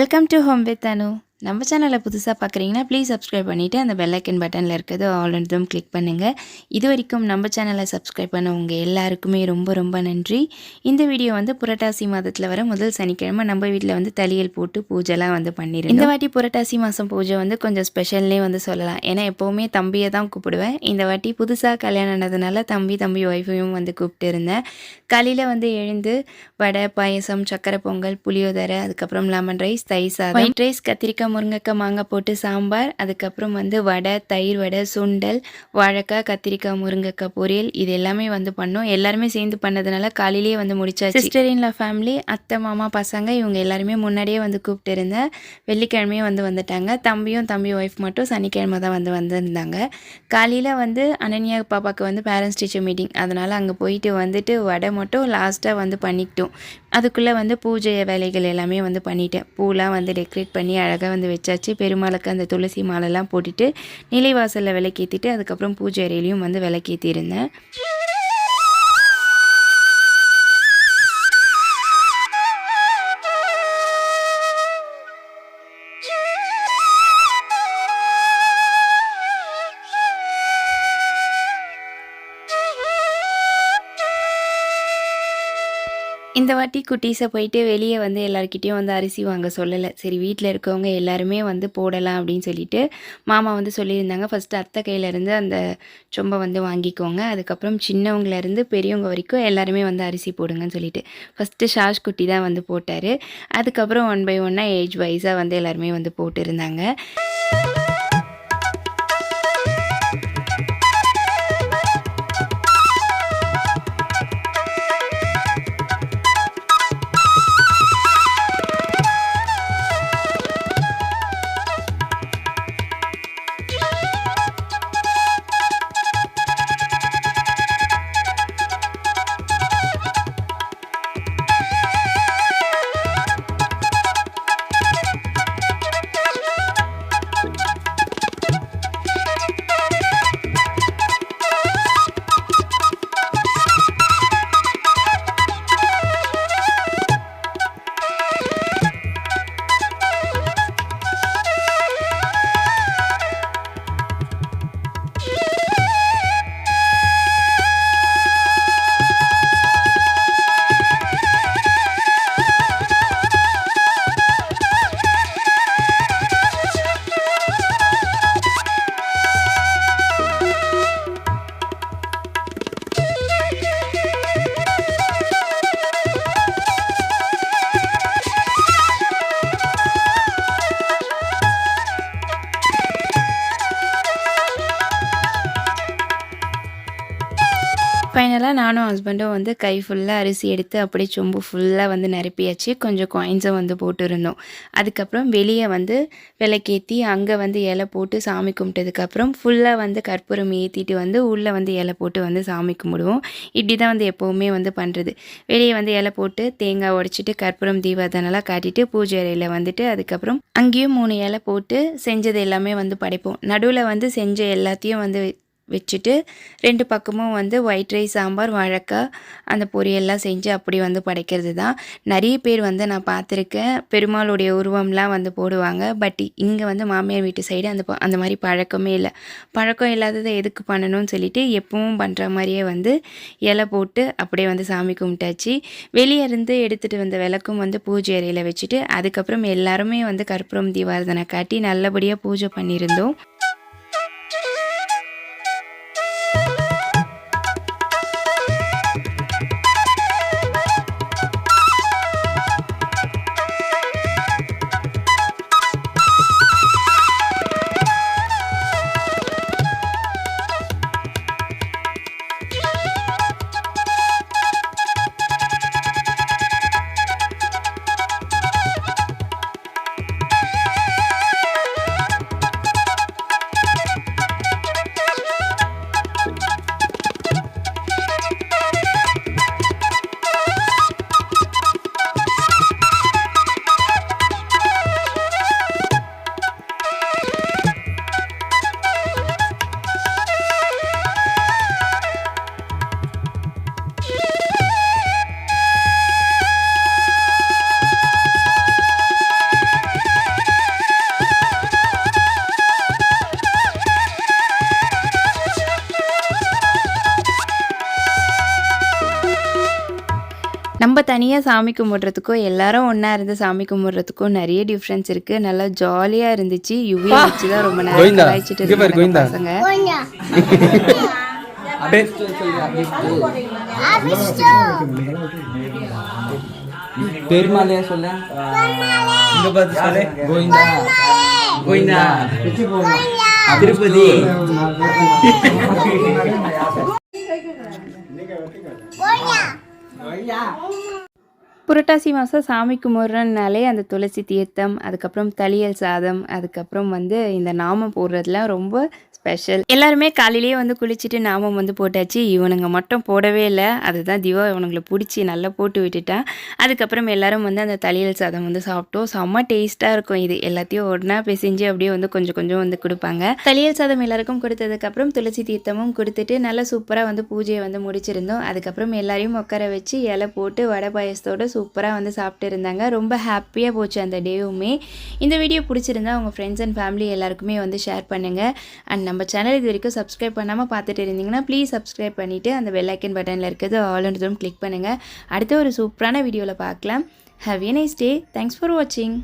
Welcome to Home with Anu. நம்ம சேனலை புதுசாக பார்க்குறீங்கன்னா ப்ளீஸ் சப்ஸ்கிரைப் பண்ணிவிட்டு அந்த பெல்லைக்கன் பட்டனில் இருக்கிறது ஆல் இருந்தும் கிளிக் பண்ணுங்கள் இது வரைக்கும் நம்ம சேனலை சப்ஸ்கிரைப் பண்ண உங்கள் எல்லாருக்குமே ரொம்ப ரொம்ப நன்றி. இந்த வீடியோ வந்து புரட்டாசி மாதத்தில் வர முதல் சனிக்கிழமை நம்ம வீட்டில் வந்து தலியல் போட்டு பூஜைலாம் வந்து பண்ணிடுறோம் இந்த வாட்டி புரட்டாசி மாதம் பூஜை வந்து கொஞ்சம் ஸ்பெஷல்னே வந்து சொல்லலாம். ஏன்னா எப்போவுமே தம்பியை தான் கூப்பிடுவேன். இந்த வாட்டி புதுசாக கல்யாணம் ஆனதுனால தம்பி தம்பி ஒய்ஃபையும் வந்து கூப்பிட்டு இருந்தேன். காலையில் வந்து எழுந்து வடை பாயசம் சக்கரை பொங்கல் புளியோதரை அதுக்கப்புறம் லெமன் ரைஸ் தைசா சாதம் ஒயிட் ரைஸ் கத்திரிக்காய் முருங்கைக்காய் மாங்காய் போட்டு சாம்பார் அதுக்கப்புறம் வந்து வடை தயிர் வடை சுண்டல் வாழைக்காய் கத்திரிக்காய் முருங்கைக்காய் பொரியல் இது எல்லாமே வந்து பண்ணோம். எல்லாருமே சேர்ந்து பண்ணதுனால காலையிலேயே வந்து முடிச்சாச்சு. சிஸ்டர் இன்ல ஃபேமிலி அத்தை மாமா பசங்க இவங்க எல்லாருமே முன்னாடியே வந்து கூப்பிட்டு இருந்தேன் வெள்ளிக்கிழமையும் வந்து வந்துட்டாங்க. தம்பியும் தம்பி ஒய்ஃப் மட்டும் சனிக்கிழமை தான் வந்து வந்திருந்தாங்க. காலையில் வந்து அனன்யா பாப்பாவுக்கு வந்து பேரண்ட்ஸ் டீச்சர் மீட்டிங் அதனால் அங்கே போயிட்டு வந்துட்டு வடை மட்டும் லாஸ்ட்டாக வந்து பண்ணிக்கிட்டோம். அதுக்குள்ளே வந்து பூஜை வேலைகள் எல்லாமே வந்து பண்ணிட்டேன். பூலாம் வந்து டெக்கரேட் பண்ணி அழகாக வந்து வச்சாச்சு. பெருமாளுக்கு அந்த துளசி மாலைலாம் போட்டுட்டு நிலைவாசலில் விளக்கேற்றிட்டு அதுக்கப்புறம் பூஜை அறையிலையும் வந்து விளக்கேற்றிருந்தேன் இந்த வாட்டி குட்டீஸை போயிட்டு வெளியே வந்து எல்லாருக்கிட்டேயும் வந்து அரிசி வாங்க சொல்லலை. சரி வீட்டில் இருக்கவங்க எல்லாருமே வந்து போடலாம் அப்படின்னு சொல்லிட்டு மாமா வந்து சொல்லியிருந்தாங்க. ஃபஸ்ட்டு அத்தை கையிலேருந்து அந்த சொம்பை வந்து வாங்கிக்கோங்க. அதுக்கப்புறம் சின்னவங்கலேருந்து பெரியவங்க வரைக்கும் எல்லாருமே வந்து அரிசி போடுங்கன்னு சொல்லிட்டு. ஃபஸ்ட்டு ஷாஷ் குட்டி தான் வந்து போட்டார். அதுக்கப்புறம் ஒன் பை ஒன்னாக ஏஜ் வைஸாக வந்து எல்லாருமே வந்து போட்டிருந்தாங்க. ஃபைனலாக நானும் ஹஸ்பண்டும் வந்து கை ஃபுல்லாக அரிசி எடுத்து அப்படியே சொம்பு ஃபுல்லாக வந்து நிரப்பியாச்சு. கொஞ்சம் காயின்ஸும் வந்து போட்டுருந்தோம். அதுக்கப்புறம் வெளியே வந்து விளக்கேற்றி அங்கே வந்து இலை போட்டு சாமி கும்பிட்டதுக்கப்புறம் ஃபுல்லாக வந்து கற்பூரம் ஏற்றிட்டு வந்து உள்ளே வந்து இலை போட்டு வந்து சாமி கும்பிடுவோம். இப்படி தான் வந்து எப்போவுமே வந்து பண்ணுறது வெளியே வந்து இலை போட்டு தேங்காய் உடச்சிட்டு கற்பூரம் தீபாதனெல்லாம் காட்டிட்டு பூஜை அறையில் வந்துட்டு அதுக்கப்புறம் அங்கேயும் மூணு இலை போட்டு செஞ்சது எல்லாமே வந்து படைப்போம். நடுவில் வந்து செஞ்ச எல்லாத்தையும் வந்து வச்சுட்டு ரெண்டு பக்கமும் வந்து ஒயிட் ரைஸ் சாம்பார் வழக்காக அந்த பொரியெல்லாம் செஞ்சு அப்படி வந்து படைக்கிறது தான் நிறைய பேர் வந்து நான் பார்த்துருக்கேன். பெருமாளுடைய உருவம்லாம் வந்து போடுவாங்க. பட் இங்கே வந்து மாமியார் வீட்டு சைடு அந்த அந்த மாதிரி பழக்கமே இல்லை. பழக்கம் இல்லாததை எதுக்கு பண்ணணும்னு சொல்லிட்டு எப்பவும் பண்ணுற மாதிரியே வந்து இலை போட்டு அப்படியே வந்து சாமி கும்பிட்டாச்சு. வெளியே இருந்து எடுத்துகிட்டு வந்த விளக்கும் வந்து பூஜை அறையில் வச்சுட்டு அதுக்கப்புறம் எல்லாருமே வந்து கற்பூரம் தீபாரதனை காட்டி நல்லபடியாக பூஜை பண்ணியிருந்தோம். நம்ம தனியாக சாமி கும்பிட்றதுக்கும் எல்லாரும் ஒன்றா இருந்து சாமி கும்பிட்றதுக்கும் நிறைய டிஃப்ரென்ஸ் இருக்குது நல்லா ஜாலியாக இருந்துச்சு. யுவி வச்சு தான் ரொம்ப நேரம் கலாய்ச்சிட்டு இருந்தாங்க. பசங்க. பெருமாளையா சொல்ல இங்க பார்த்து சொல்லு. கோவிந்தா. கோவிந்தா. திருப்பதி. புரட்டாசி மாதம் சாமி கும்பிட்றனாலே அந்த துளசி தீர்த்தம் அதுக்கப்புறம் தளியல் சாதம் அதுக்கப்புறம் வந்து இந்த நாமம் போடுறதுலாம் ரொம்ப ஸ்பெஷல் எல்லாருமே காலையிலேயே வந்து குளிச்சுட்டு நாமம் வந்து போட்டாச்சு. இவனுங்க மட்டும் போடவே இல்லை. அதுதான் திவா இவனுங்களை பிடிச்சி நல்லா போட்டு விட்டுட்டான். அதுக்கப்புறம் எல்லாரும் வந்து அந்த தலையல் சாதம் வந்து சாப்பிட்டோம். செம்ம டேஸ்ட்டாக இருக்கும். இது எல்லாத்தையும் ஒன்றா பிசைஞ்சு அப்படியே வந்து கொஞ்சம் கொஞ்சம் வந்து கொடுப்பாங்க. தலையல் சாதம் எல்லாருக்கும் கொடுத்ததுக்கப்புறம் துளசி தீர்த்தமும் கொடுத்துட்டு நல்லா சூப்பராக வந்து பூஜையை வந்து முடிச்சிருந்தோம். அதுக்கப்புறம் எல்லாரையும் உட்கார வச்சு இலை போட்டு வடை பாயசத்தோடு சூப்பராக வந்து சாப்பிட்டு இருந்தாங்க. ரொம்ப ஹாப்பியாக போச்சு அந்த டேவுமே. இந்த வீடியோ பிடிச்சிருந்தா உங்கள் ஃப்ரெண்ட்ஸ் அண்ட் ஃபேமிலி எல்லாருக்குமே வந்து ஷேர் பண்ணுங்கள் அண்ட் நம்ம சேனல் இது வரைக்கும் சப்ஸ்கிரைப் பண்ணாமல் பார்த்துட்டு இருந்தீங்கன்னா ப்ளீஸ் சப்ஸ்கிரைப் பண்ணிவிட்டு அந்த பெல்லைக்கன் பட்டனில் இருக்கிறது ஆல் அண்ட் கிளிக் பண்ணுங்கள் அடுத்த ஒரு சூப்பரான வீடியோவில் பார்க்கலாம். Have a nice day thanks for வாட்சிங்